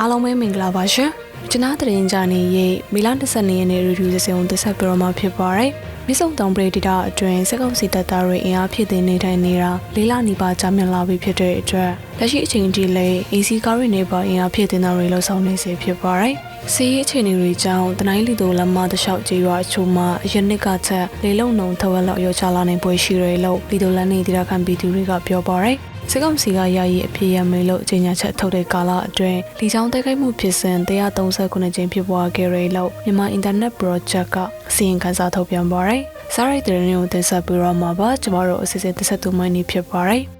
အားလုံးပဲမင်္ဂလာပါရှင်ကျွန်တော်တရင်ကြနေရေးမီလ12ရက်နေ့ရီဗီယူစင်ကိုတင်ဆက်ပြတော့မှာဖြစ်ပါတယ်မြစ်ဆုံတောင်ပရိဒေတာအတွင်းစက်ကောင်စီတပ်သားတွေအင်အားဖြစ်တင်နေထိုင်နေတာလေးလနီးပါးကြာမြင့်လာပြီဖြစ်တဲ့အတွက်လက်ရှိအချိန်ထိလည်း AC ကားတွေနေပါအင်အားဖြစ်တင်တာတွေလှုပ်ဆောင်နေစေဖြစ်ပါတယ်စီးရေးအခြေအနေတွေကြောင့်တနိုင်းလီတိုလမ်းမတစ်လျှောက်ကြေးရွာအချို့မှာအရင်နှစ်ကချက်လေလုံနှုံထဝက်လောက်ရောချလာနိုင်ပွဲရှိရလို့လီတိုလမ်းနေဒေတာခံပြည်သူတွေကပြောပါတယ် စစ်ကောင်စီကယာယီအဖြစ်ရမေလို့ကြေညာချက်ထုတ်တဲ့ကာလအတွင်းလီချောင်းတိုက်ခိုက်မှုဖြစ်စဉ်139ကြိမ်ဖြစ်ပွားခဲ့ရလို့မြန်မာအင်တာနက်ပရောဂျက်ကအစီရင်ခံစာထုတ်ပြန်ပါတယ်။စားရိုက်တဲ့ရင်ကိုတင်ဆက်ပြီးတော့မှာပါကျမတို့အစီအစဉ်တစ်ဆက်သူမိုင်းနေဖြစ်ပါတယ်။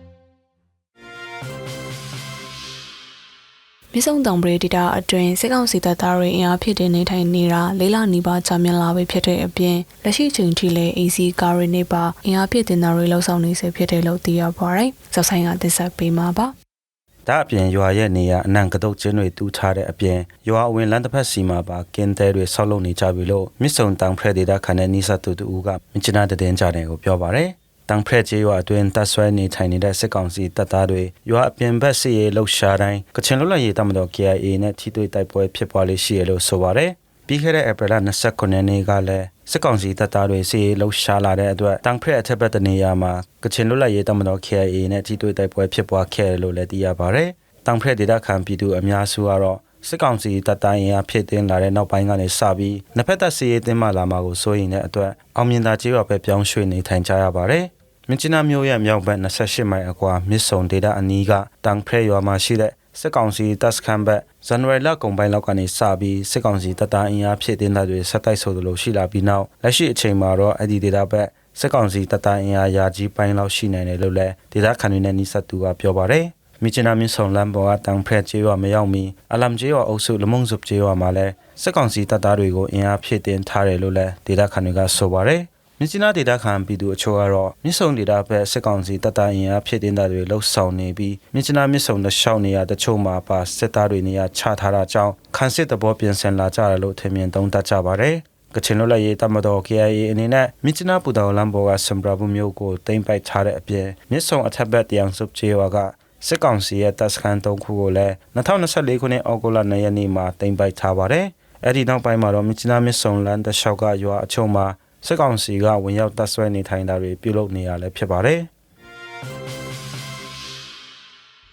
မြဆုံတောင်ပရိဒေတာအတွင်းစစ်ကောင်စီတပ်သားတွေအင်အားဖြစ်တင်နေထိုင်နေတာလေးလနီးပါးကြာမြင့်လာပြီဖြစ်တဲ့အပြင်လက်ရှိချိန်ထိလည်း AC ကားတွေနေပါအင်အားဖြစ်တင်တာတွေလှုပ်ဆောင်နေစေဖြစ်တယ်လို့သိရပါတယ်။ဇောက်ဆိုင်ကတင်ဆက်ပေးမှာပါ။ဒါအပြင်ရွာရဲ့နေရာအနှံကတုတ်ကျင်းတွေတူးထားတဲ့အပြင်ရွာအဝင်လမ်းတစ်ဖက်စီမှာပါကင်းတဲတွေဆောက်လုပ်နေကြပြီလို့မြစ်ဆုံတောင်ဖရက်ဒေတာခန်တဲ့နီးစပ်သူတူကမြချနာတဲ့တင်ကြတယ်ကိုပြောပါတယ်။ တောင်ဖရက်ကျေးရွာအတွင်းတပ်ဆွဲနေထိုင်နေတဲ့စစ်ကောင်စီတပ်သားတွေရွာအပြင်ဘက်စီရေးလှုပ်ရှားတိုင်းကချင်လွတ်လပ်ရေးတပ်မတော် KIA နဲ့ထိတွေ့တိုက်ပွဲဖြစ်ပွားလေးရှိရလို့ဆိုပါတယ်။ပြီးခဲ့တဲ့ဧပြီလ29ရက်နေ့ကလည်းစစ်ကောင်စီတပ်သားတွေစီရေးလှုပ်ရှားလာတဲ့အတွက်တောင်ဖရက်အထက်ဘက်တနေရာမှာကချင်လွတ်လပ်ရေးတပ်မတော် KIA နဲ့ထိတွေ့တိုက်ပွဲဖြစ်ပွားခဲ့တယ်လို့လည်းသိရပါတယ်။တောင်ဖရက်ဒေတာခံပြည်သူအများစုကတော့စစ်ကောင်စီတပ်တိုင်းအင်အားဖြစ်တင်လာတဲ့နောက်ပိုင်းကနေစပြီးနှစ်ဖက်တပ်စီရေးတင်မှလာမှာကိုစိုးရိမ်တဲ့အတွက်အောင်မြင်သာကျေးရွာပဲပြောင်းရွှေ့နေထိုင်ကြရပါတယ်။ မြင်းချနာမျိုးရဲ့မြောက်ဘက်28မိုင်အကွာမြစ်ဆုံဒေတာအနီးကတောင်ဖရက်ရွာမှာရှိတဲ့စစ်ကောင်စီတပ်စခန်းဘက်ဇန်နဝါရီလကုန်ပိုင်းလောက်ကနေစပြီးစစ်ကောင်စီတပ်သားအင်အားဖြစ်တင်တာတွေဆက်တိုက်ဆိုသလိုရှိလာပြီးနောက်လက်ရှိအချိန်မှာတော့အဲ့ဒီဒေတာဘက်စစ်ကောင်စီတပ်သားအင်အားယာကြီးပိုင်းလောက်ရှိနိုင်တယ်လို့လည်းဒေတာခန်တွေနဲ့နှိစက်သူကပြောပါတယ်။မြချနာမြင့်ဆောင်လမ်းပေါ်ကတောင်ဖက်ကျေးရွာမရောက်မီအလမ်ကျေးရွာအုပ်စုလမုံဇုပ်ကျေးရွာမှာလည်းစစ်ကောင်စီတပ်သားတွေကိုအင်အားဖြည့်တင်ထားတယ်လို့လည်းဒေတာခန်တွေကဆိုပါတယ် မြချနာဒေတာခန်ပြည်သူအချို့ကတော့မြစ်ဆုံဒေတာဘက်စစ်ကောင်စီတပ်သားအင်အားဖြည့်တင်တာတွေလှုပ်ဆောင်နေပြီးမြချနာမြစ်ဆုံတစ်လျှောက်နေရတချို့မှာပါစစ်သားတွေနေရာချထားတာကြောင့်ခန်းစစ်တဘောပြင်ဆင်လာကြတယ်လို့ထင်မြင်သုံးသပ်ကြပါတယ်ကချင်လွတ်လပ်ရေးတပ်မတော် KIA အနေနဲ့မြစ်ချနာပူတော်လမ်းပေါ်ကစံပရာဘူးမျိုးကိုတင်ပိုက်ထားတဲ့အပြင်မြစ်ဆုံအထက်ဘက်တယံစုပ်ကျေးရွာကစစ်ကောင်စီရဲ့တပ်စခန်း၃ခုကိုလည်း2024ခုနှစ်အောက်တိုဘာလ2ရက်နေ့မှာတင်ပိုက်ထားပါတယ်။အဲ့ဒီနောက်ပိုင်းမှာတော့မြစ်ချနာမြစ်ဆုံလမ်းတစ်လျှောက်ကရွာအချို့မှာ စစ်ကောင်စီကဝင်ရောက်တပ်ဆွဲနေထိုင်တာတွေပြုလုပ်နေရလည်းဖြစ်ပါတယ်။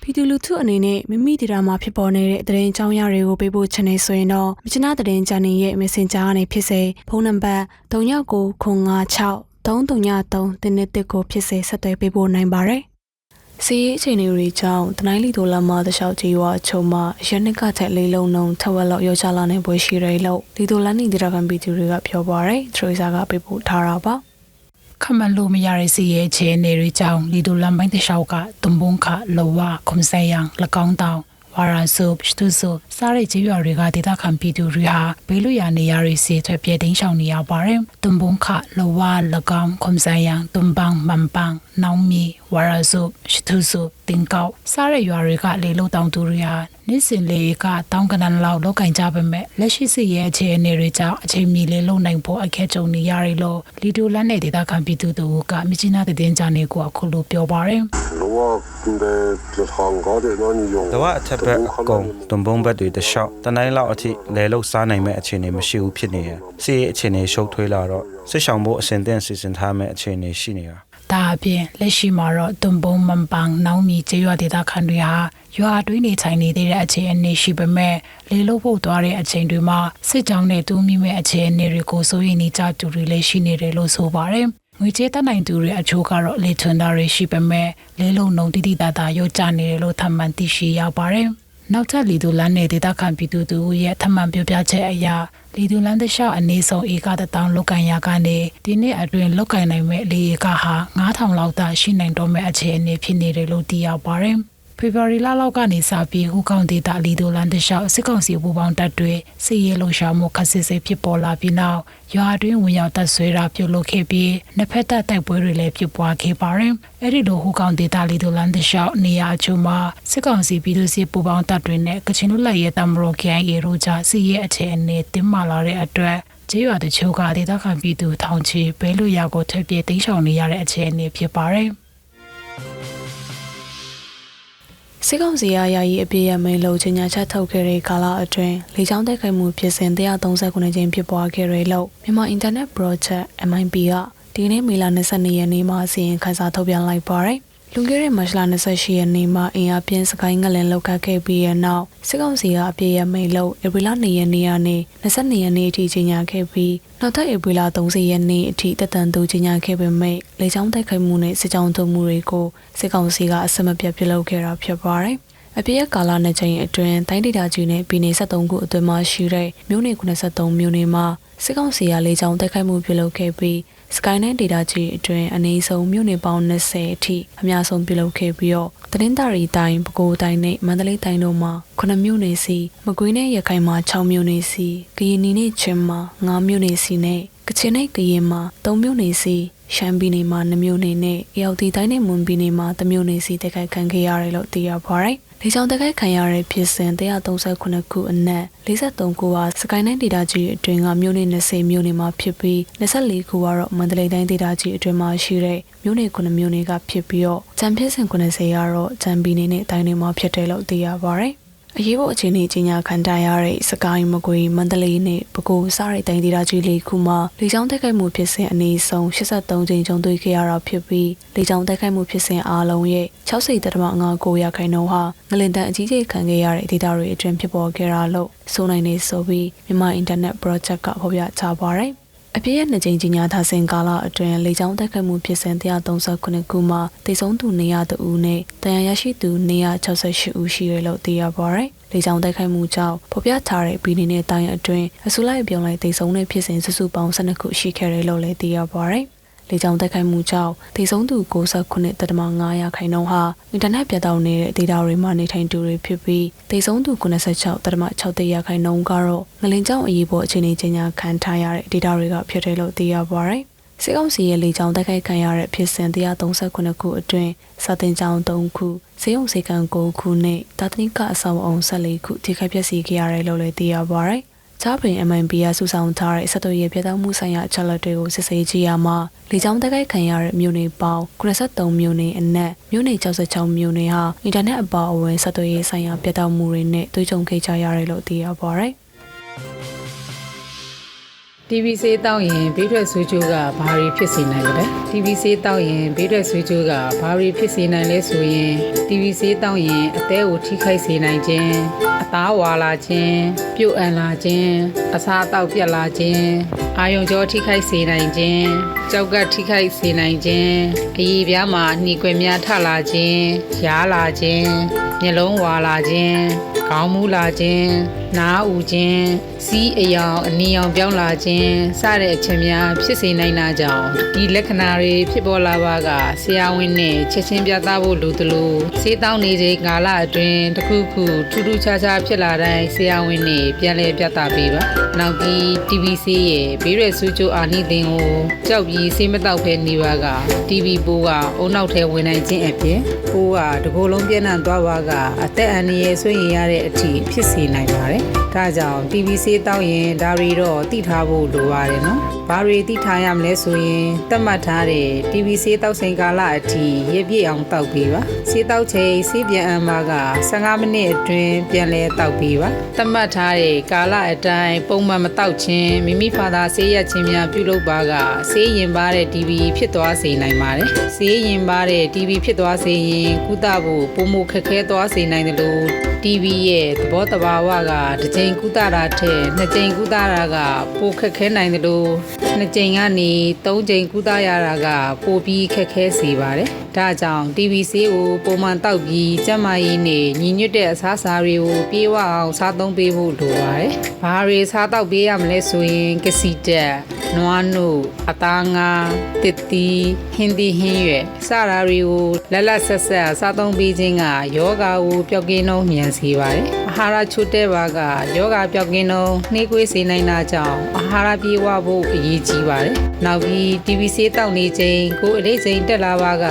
ပြည်သူလူထုအနေနဲ့မိမိဒေတာမှာဖြစ်ပေါ်နေတဲ့သတင်းအကြောင်းအရာတွေကိုပေးဖို့ချင်နေဆိုရင်တော့မြချနာသတင်းချန်နယ်ရဲ့ Messenger ကနေဖြစ်စေဖုန်းနံပါတ်3996 333တင်းနဲ့တစ်ကိုဖြစ်စေဆက်သွယ်ပေးဖို့နိုင်ပါတယ်။ စီးရေးအခြေအနေတွေကြောင့်တနိုင်းလီတိုလမ်းမတလျှောက်ကြီးရွာအချုံမှာရနစ်ကထက်လေးလုံးနှုံထဝက်လောက်ရောချလာနိုင်ပွဲရှိတယ်လို့လီတိုလန်နီဒေတာကန်ပီတူတွေကပြောပါရယ်ထရီဆာကပေးပို့ထားတာပါ။ခမန်လို့မရတဲ့စီရဲ့အခြေအနေတွေကြောင့်လီဒိုလမ်ပိုင်းတလျှောက်ကတုံဘုံခလောဝခုံဆိုင်ယံလကောင်းတောင် ဝါရာဆုပ်စတုဆုပ်စားတဲ့ကြေးရွာတွေကဒေသခံပြည်သူတွေဟာဘေးလွတ်ရာနေရာတွေစီထွက်ပြေးတင်းရှောင်နေရပါတယ်။တုံဘုံခလောဝလကောင်းခုံဆိုင်ယံတုံပန်းမန်ပန်းနောင်မီဝါရာဆုပ်စတုဆုပ်တင်ကောက်စားတဲ့ရွာတွေကလေလို့တောင်သူတွေဟာ နေ့စဉ်လေကတောင်းကနန်လောက်လောက်ကင်ကြပါမဲ့လက်ရှိစီရဲ့အခြေအနေတွေကြောင့်အချိန်မီလေးလုံနိုင်ဖို့အခက်ကြုံနေရတယ်လို့လီဒိုလန်နဲ့ဒေသခံပြည်သူတို့ကမြချနာတဲ့တင်ကြနေကိုအခုလိုပြောပါတယ်။လောကတဲ့ဟန်ကားတဲ့နော်ညုံတဝအထက်ဘက်အကုန်တုံဘုံဘက်တွေတလျှောက်တနိုင်းလောက်အထိလဲလို့စားနိုင်မဲ့အခြေအနေမရှိဘူးဖြစ်နေရစီရေးအခြေအနေရှုပ်ထွေးလာတော့စစ်ဆောင်ဖို့အစဉ်သင့်စီစဉ်ထားမဲ့အခြေအနေရှိနေတာ ဒါအပြင်လက်ရှိမှာတော့တွန်ပုံမန်ပန်းနောင်မီကျေးရွာဒေသခံတွေဟာရွာအတွင်းနေထိုင်နေသေးတဲ့အခြေအနေရှိပေမဲ့လေလို့ဖို့သွားတဲ့အချိန်တွေမှာစစ်ကြောင်းနဲ့တူးမိမဲ့အခြေအနေတွေကိုစိုးရိမ်နေကြသူတွေလည်းရှိနေတယ်လို့ဆိုပါတယ်ငွေကြေးတက်နိုင်သူတွေအချို့ကတော့လေထွန်တာတွေရှိပေမဲ့လေလုံးနှုံတိတိတသာရုတ်ကြနေတယ်လို့ထပ်မံသိရှိရပါတယ် နောက်ထပ်လီဒိုလန်နဲ့ဒေတာခံပြည်သူတို့ရဲ့ထမှန်ပြောပြချက်အရလီဒိုလန်တခြားအနေဆုံးဧကတတောင်လောက်ကန်ရကနေဒီနေ့အတွင်းလောက်ကန်နိုင်မဲ့လေဧကဟာ9000လောက်သာရှိနိုင်တော့မဲ့အခြေအနေဖြစ်နေတယ်လို့သိရပါတယ်။ ဖေဖော်ဝါရီလလောက်ကနေစပြီးဟူကောင်ဒေတာလီဒိုလန်တခြားစစ်ကောင်စီပူပေါင်းတပ်တွေစစ်ရေးလှုပ်ရှားမှုခက်စစ်စစ်ဖြစ်ပေါ်လာပြီးနောက်ရွာအတွင်းဝင်ရောက်တပ်ဆွဲတာပြုလုပ်ခဲ့ပြီးနှစ်ဖက်တပ်တိုက်ပွဲတွေလည်းဖြစ်ပွားခဲ့ပါတယ်။အဲ့ဒီလိုဟူကောင်ဒေတာလီဒိုလန်တခြားနေရာအချို့မှာစစ်ကောင်စီပြည်သူစစ်ပူပေါင်းတပ်တွေနဲ့ကချင်လူလက်ရဲတမရိုခိုင်ရီရိုဂျာစစ်ရေးအခြေအနေတင်းမာလာတဲ့အတွက်ကျေးရွာတချို့ကဒေသခံပြည်သူထောင်ချီဘဲလူရာကိုထွက်ပြေးတိမ်းရှောင်နေရတဲ့အခြေအနေဖြစ်ပါတယ်။ စစ်ကောင်စီအားယာယီအပြည့်ရမိန်လုံချင်းညာချက်ထုတ်ခဲ့တဲ့ကာလအတွင်းလေကြောင်းတိုက်ခိုက်မှုဖြစ်စဉ်139ကြိမ်ဖြစ်ပွားခဲ့တဲ့လို့မြန်မာ Internet Project MIP ကဒီနေ့မေလ22ရက်နေ့မှာအစီရင်ခံစာထုတ်ပြန်လိုက်ပါတယ်။ လွန်ခဲ့တဲ့မတ်လ28ရက်နေ့မှာအင်အားပြင်းစကိုင်းငလင်လောက်ခတ်ခဲ့ပြီးတဲ့နောက်စစ်ကောင်စီကအပြည့်ရမိန်လို့ဧပြီလ2ရက်နေ့ကနေ22ရက်နေ့အထိကြီးညာခဲ့ပြီးနောက်ထပ်ဧပြီလ30ရက်နေ့အထိတက်တန်သူကြီးညာခဲ့ပေမဲ့လေကြောင်းတိုက်ခိုက်မှုနဲ့စစ်ကြောင်းထုတ်မှုတွေကိုစစ်ကောင်စီကအစမပြတ်ပြုလုပ်ခဲ့တာဖြစ်ပါတယ်။အပြည့်ရကာလနှစ်ချိန်အတွင်းတိုင်းဒေသကြီးနဲ့ပြည်내73ခုအတွင်းမှာရှိတဲ့မြို့နယ်83မြို့နယ်မှာစစ်ကောင်စီကလေကြောင်းတိုက်ခိုက်မှုပြုလုပ်ခဲ့ပြီး စကိုင်းနဲ့ဒေတာကြီးအတွင်းအနည်းဆုံးမြို့နယ်ပေါင်း20အထိအများဆုံးပြုလုပ်ခဲ့ပြီးတော့သတင်းတာရီတိုင်းပဲခူးတိုင်းနဲ့မန္တလေးတိုင်းတို့မှာ9မြို့နယ်စီမကွေးနဲ့ရခိုင်မှာ6မြို့နယ်စီကရင်နီနဲ့ချင်းမှာ9မြို့နယ်စီနဲ့ကချင်နဲ့ကရင်မှာ3မြို့နယ်စီရှမ်းပြည်နယ်မှာ2မြို့နယ်နဲ့ရောက်တီတိုင်းနဲ့မွန်ပြည်နယ်မှာ3မြို့နယ်စီတက်ခိုက်ခံခဲ့ရတယ်လို့သိရပါတယ်။ လေကြောင်းတက်ခိုက်ခံရတဲ့ဖြစ်စဉ်139ခုအနက်43ခုဟာစကိုင်းတိုင်းဒေသကြီးအတွင်းကမြို့နယ်20မြို့နယ်မှာဖြစ်ပြီး24ခုကတော့မန္တလေးတိုင်းဒေသကြီးအတွင်းမှာရှိတဲ့မြို့နယ်9မြို့နယ်ကဖြစ်ပြီးတော့ဂျမ်ဖြစ်စဉ်90ကတော့ဂျမ်ပြည်နယ်နဲ့တိုင်းနယ်မှာဖြစ်တယ်လို့သိရပါတယ်။ အရေးပေါ်အခြေအနေကြီးညာခံထားရတဲ့စကိုင်းမကွေမန္တလေးနဲ့ပဲခူးစားရိတ်တိုင်းဒေသကြီးလေးခုမှာလေကြောင်းတိုက်ခိုက်မှုဖြစ်စဉ်အနည်းဆုံး83ကြိမ်ကြုံတွေ့ခဲ့ရတာဖြစ်ပြီးလေကြောင်းတိုက်ခိုက်မှုဖြစ်စဉ်အားလုံးရဲ့60.59ရာခိုင်နှုန်းဟာငလင်တန်အကြီးကြီးခံခဲ့ရတဲ့ဒေသတွေအတွင်းဖြစ်ပေါ်ခဲ့တာလို့ဆိုနိုင်နေဆိုပြီးမြန်မာ Internet Project ကဖော်ပြထားပါတယ် အပြည့်ရဲ့နှစ်ကြိမ်ကြီးညာထားစဉ်ကာလအတွင်းလေကြောင်းတိုက်ခိုက်မှုဖြစ်စဉ်139ခုမှာတိတ်ဆုံးသူ200ဦးနဲ့တန်ရာရရှိသူ268ဦးရှိရလို့သိရပါတယ်။လေကြောင်းတိုက်ခိုက်မှုကြောင့်ဖော်ပြထားတဲ့ပြည်နယ်နဲ့တိုင်းအတွင်းအစုလိုက်ပြောင်းလိုက်တိတ်ဆုံးတဲ့ဖြစ်စဉ်စုစုပေါင်း12ခုရှိခဲ့တယ်လို့လည်းသိရပါတယ်။ လေကြောင်းတိုက်ခိုက်မှုကြောင့်တိတ်ဆုံးသူ69.5ရာခိုင်နှုန်းဟာအင်တာနက်ပြတ်တောက်နေတဲ့ဒေတာတွေမှာနေထိုင်သူတွေဖြစ်ပြီးတိတ်ဆုံးသူ96.6ရာခိုင်နှုန်းကတော့ငလင်ကြောင့်အရေးပေါ်အခြေအနေကြီးညာခံထားရတဲ့ဒေတာတွေကဖြစ်တယ်လို့သိရပါတယ်။စစ်ကောင်စီရဲ့လေကြောင်းတိုက်ခိုက်ခံရတဲ့ဖြစ်စဉ်139ခုအတွင်းစာတင်ကြောင်း3ခုစေယုံစေကံ9ခုနဲ့တာတနိကအဆောက်အုံ14ခုထိခိုက်ပျက်စီးခဲ့ရတယ်လို့လည်းသိရပါတ ယ်။ဂျာပင် MNB ကစုဆောင်ထားတဲ့စက်တော်ရဲ့ပြသမှုဆိုင်ရာအချက်အလက်တွေကိုစစ်ဆေးကြည့်ရမှာလေကြောင်းတိုက်ခိုက်ခံရတဲ့မြို့နယ်ပေါင်း83မြို့နယ်အနက်မြို့နယ်66မြို့နယ်ဟာအင်တာနက်အပါအဝင်စက်တော်ရဲ့ဆိုင်ရာပြသမှုတွေနဲ့တွေ့ကြုံခဲ့ကြရတယ်လို့သိရပါတယ်။ TV ဆေးတောက်ရင်ဘေးထွက်ဆွေးကြိုးကဘာတွေဖြစ်စေနိုင်လဲ TV ဆေးတောက်ရင်ဘေးထွက်ဆွေးကြိုးကဘာတွေဖြစ်စေနိုင်လဲဆိုရင် TV ဆေးတောက်ရင်အသေးကိုထိခိုက်စေနိုင်ခြင်းအသားဝါလာခြင်းပြုတ်အန်လာခြင်းအစာအသောက်ပြတ်လာခြင်းအာယုံကြောထိခိုက်စေနိုင်ခြင်းကြောက်ကထိခိုက်စေနိုင်ခြင်းအည်ပြားမှာနှီကွယ်များထလာခြင်းရားလာခြင်းမျက်လုံးဝါလာခြင်း ခေါင်းမူးလာခြင်းနားဥခြင်းစီးအယောင်အနီရောင်ပြောင်းလာခြင်းစတဲ့အချက်များဖြစ်စေနိုင်တာကြောင့်ဒီလက္ခဏာတွေဖြစ်ပေါ်လာပါကဆရာဝန်နဲ့ချက်ချင်းပြသဖို့လိုသလိုစေးတောင်းနေချိန်ကာလအတွင်းတစ်ခုခုထူးထူးခြားခြားဖြစ်လာတိုင်းဆရာဝန်နဲ့ပြန်လည်ပြသပေးပါနောက်ပြီး TVC ရဲ့ဘေးရွယ်ဆူချိုအာနိသင်ကိုကြောက်ပြီးစေးမတော့ဖဲနေပါက TV ပိုးကအုံနောက်ထဲဝင်နိုင်ခြင်းအပြင် ပိုးကတကိုယ်လုံးပြန့်နှံ့သွားပါကအသက်အန္တရာယ်ဆွေးရင်ရတဲ့အထိဖြစ်စေနိုင်ပါတယ်ဒါကြောင့် TV ဆေးတောက်ရင်ဒါတွေတော့သိထားဖို့လိုပါတယ်နော်။ဘာတွေသိထားရမလဲဆိုရင်သတ်မှတ်ထားတဲ့ TV ဆေးတောက်ချိန်ကာလအထိရပြည့်အောင်တောက်ပေးပါ။ဆေးတောက်ချိန်ဆေးပြန်အမ်းပါက15မိနစ်အတွင်းပြန်လဲတောက်ပေးပါ။သတ်မှတ်ထားတဲ့ကာလအတိုင်းပုံမှန်မတောက်ခြင်းမိမိဖာသာဆေးရခြင်းများပြုလုပ်ပါကဆေးရင်ပါတဲ့ TV ဖြစ်သွားစေနိုင်ပါတယ်။ဆေးရင်ပါတဲ့ TV ဖြစ်သွားစေရင်ကုသဖို့ပုံမှုခက်ခဲသွားစေနိုင်တယ်လို့ TV ရဲ့သဘောတဘာဝကတစ်ချိန်ကုသတာထက်နှစ်ချိန်ကုသတာကပိုခက်ခဲနိုင်တယ်လို့နှစ်ချိန်ကနေသုံးချိန်ကုသရတာကပိုပြီးခက်ခဲစေပါတယ်။ဒါကြောင့် TV ဆေးကိုပုံမှန်တောက်ပြီးကျန်းမာရေးနဲ့ညီညွတ်တဲ့အစားအစာတွေကိုပြေဝအောင်စားသုံးပေးဖို့လိုပါတယ်။ဘာတွေစားတောက်ပေးရမလဲဆိုရင်ကစီတက်နွားနို့အသားငါတစ်တီဟင်းသီးဟင်းရွက်စတာတွေကိုလက်လက်ဆက်ဆက်စားသုံးပေးခြင်းကယောဂါကိုပျောက်ကင်းနှုံးမြန်စေပါတယ်။အအာဟာရချို့တဲ့ပါကယောဂပြောက်ကင်းတော့နှေးကွေးစေနိုင်တာကြောင့်အာဟာရပြေဝဖို့အရေးကြီးပါတယ်။နောက်ပြီး TV ဆေးတောက်နေချိန်ကိုယ်အလေးချိန်တက်လာပါက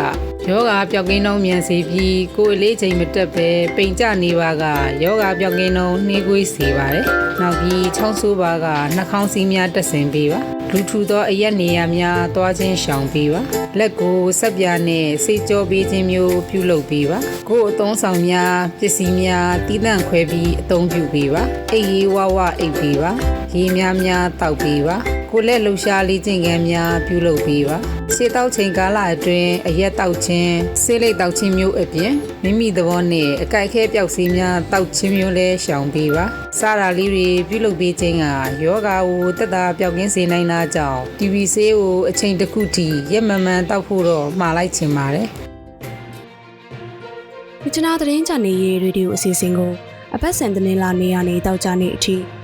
ယောဂပြောက်ကင်းတော့မြန်စေပြီးကိုယ်အလေးချိန်မတက်ပဲပိန်ကျနေပါကယောဂပြောက်ကင်းတော့နှေးကွေးစေပါတယ်။နောက်ပြီးချောင်းဆိုးပါကနှာခေါင်းစည်းများတက်ဆင်ပေးပါ။လူထူသောအရက်နေရာများသွားခြင်းရှောင်ပေးပါလက်ကိုဆက်ပြားနဲ့စေကြောပေးခြင်းမျိုးပြုလုပ်ပေးပါကိုယ်အသုံးဆောင်များပစ္စည်းများတီးတန့်ခွဲပြီးအသုံးပြုပေးပါအိပ်ရေးဝဝအိပ်ပေးပါရေများများတောက်ပေးပါ ကိုယ်လက်လှူရှားလေးခြင်းကံများပြုလုပ်ပေးပါရှေးတောက်ချိန်ကာလအတွင်းအရက်တောက်ခြင်းဆေးလိပ်တောက်ခြင်းမျိုးအပြင်မိမိသဘောနဲ့အကြိုက်ခဲပျောက်စီးများတောက်ခြင်းမျိုးလဲရှောင်ပေးပါစားတာလေးတွေပြုလုပ်ပေးခြင်းကယောဂါကိုတက်တာပျောက်ကင်းစေနိုင်တာကြောင့် TV ဆေးကိုအချိန်တစ်ခုထိရက်မမှန်တောက်ဖို့တော့မှားလိုက်ချင်ပါတယ်မြချနာသတင်းချန်နယ်ရဲ့ရေဒီယိုအစီအစဉ်ကိုအပတ်စဉ်သတင်းလာနေရနေတောက်ကြနေအထိည